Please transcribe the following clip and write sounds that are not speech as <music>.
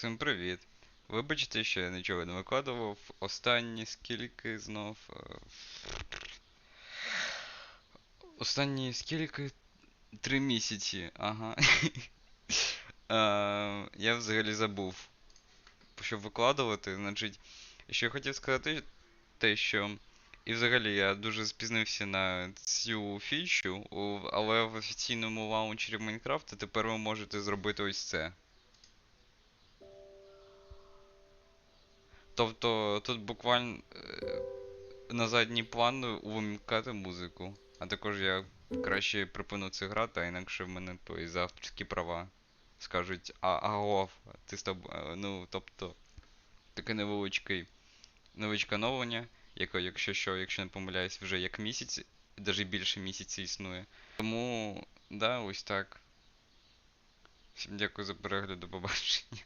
Всім привіт. Вибачте, що я нічого не викладував. Останні скільки знов. е, Останні скільки? Три місяці, ага. <laughs> Е, Я взагалі забув, що викладувати. Значить, що я хотів сказати, те, що. І взагалі я дуже спізнився на цю фічу, але в офіційному лаунчері Майнкрафта тепер ви можете зробити ось це. Тобто тут буквально е, на задній план увімкати музику. А також я краще припину це грати, а інакше в мене то і за права скажуть, а агов, ти з тоб... е, Ну, тобто, таке невеличке невеличке оновлення, яке, якщо що, якщо не помиляюсь, вже як місяць, навіть більше місяця існує. Тому, да, ось так. Всім дякую за перегляд, до побачення.